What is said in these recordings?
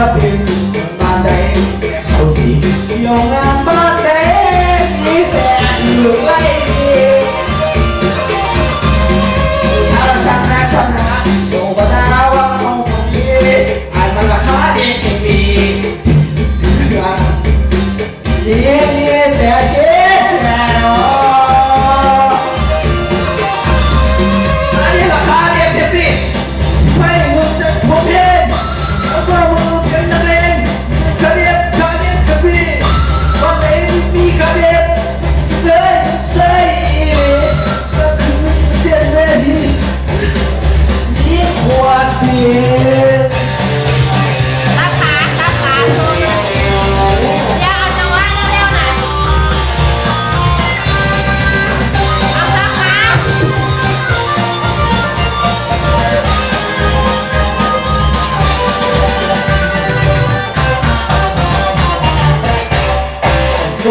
ก็เป็นมาเต้เขาดียองงานมาเต้นี่แฟนหลุดไล่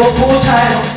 我不太懂